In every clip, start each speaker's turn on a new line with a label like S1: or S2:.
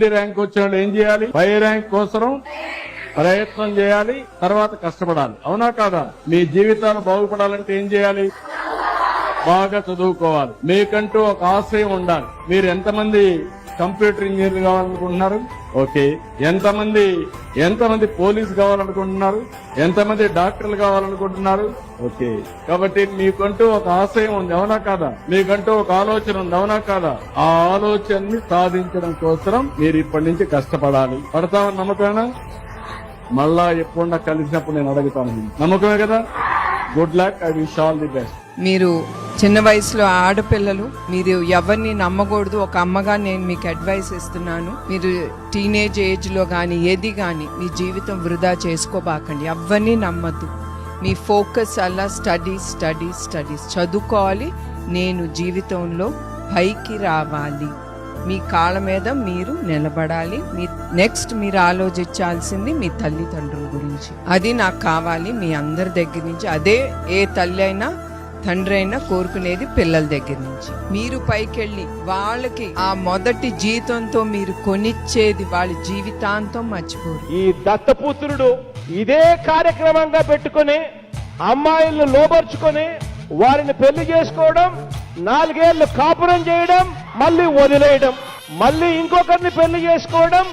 S1: ముందు ర్యాంక్ వచ్చిన వాళ్ళు ఏం చేయాలి? పై ర్యాంక్ కోసం ప్రయత్నం చేయాలి తర్వాత కష్టపడాలి. అవునా కాదా? మీ జీవితాలు బాగుపడాలంటే ఏం చేయాలి? బాగా చదువుకోవాలి. మీకంటూ ఒక ఆశయం ఉండాలి. మీరు ఎంతమంది కంప్యూటర్ ఇంజనీర్ కావాలనుకుంటున్నారు. ఓకే. ఎంతమంది ఎంతమంది పోలీస్ కావాలనుకుంటున్నారు ఎంతమంది డాక్టర్లు కావాలనుకుంటున్నారు. ఓకే. కాబట్టి మీకంటూ ఒక ఆశయం ఉంది అవునా కాదా? మీకంటూ ఒక ఆలోచన ఉంది అవునా కాదా? ఆ ఆలోచనని సాధించడం కోసం మీరు ఇప్పటి నుంచి కష్టపడాలి. పడతామని నమ్మకమేనా? మళ్ళా ఎప్పుడన్నా కలిసినప్పుడు నేను అడుగుతాను. నమ్మకమే కదా? Good luck I wish all the best
S2: మీరు చిన్న వయసులో ఆడపిల్లలు మీరు ఎవరిని నమ్మకూడదు ఒక అమ్మగా నేను మీకు అడ్వైస్ ఇస్తున్నాను. మీరు టీనేజ్ ఏజ్లో కానీ ఏది కానీ మీ జీవితం వృధా చేసుకోబాకండి. ఎవరిని నమ్మద్దు. మీ ఫోకస్ అలా స్టడీస్ స్టడీస్ స్టడీస్ చదువుకోవాలి నేను జీవితంలో పైకి రావాలి. మీ కాళ్ళ మీద మీరు నిలబడాలి. మీ నెక్స్ట్ మీరు ఆలోచించాల్సింది మీ తల్లిదండ్రుల గురించి. అది నాకు కావాలి మీ అందరి దగ్గర నుంచి. అదే ఏ తల్లి అయినా తండ్రి అయినా కోరుకునేది పిల్లల దగ్గర నుంచి. మీరు పైకెళ్ళి వాళ్ళకి ఆ మొదటి జీతంతో మీరు కొనిచ్చేది వాళ్ళ జీవితాంతం మర్చిపోరు.
S3: ఈ దత్తపుత్రుడు ఇదే కార్యక్రమంగా పెట్టుకొని అమ్మాయిలను లోపరుచుకొని వారిని పెళ్ళి చేసుకోవడం నాలుగేళ్ళు కాపురం చేయడం మళ్ళీ వదిలేయడం మళ్ళీ ఇంకొకరిని పెళ్ళి చేసుకోవడం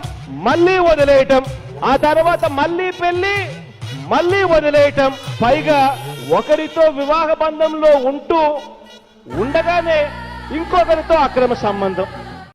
S3: మళ్ళీ వదిలేయటం ఆ తర్వాత మళ్ళీ పెళ్ళి మళ్ళీ వదిలేయటం పైగా ఒకరితో వివాహ బంధంలో ఉంటూ ఉండగానే ఇంకొకరితో అక్రమ సంబంధం.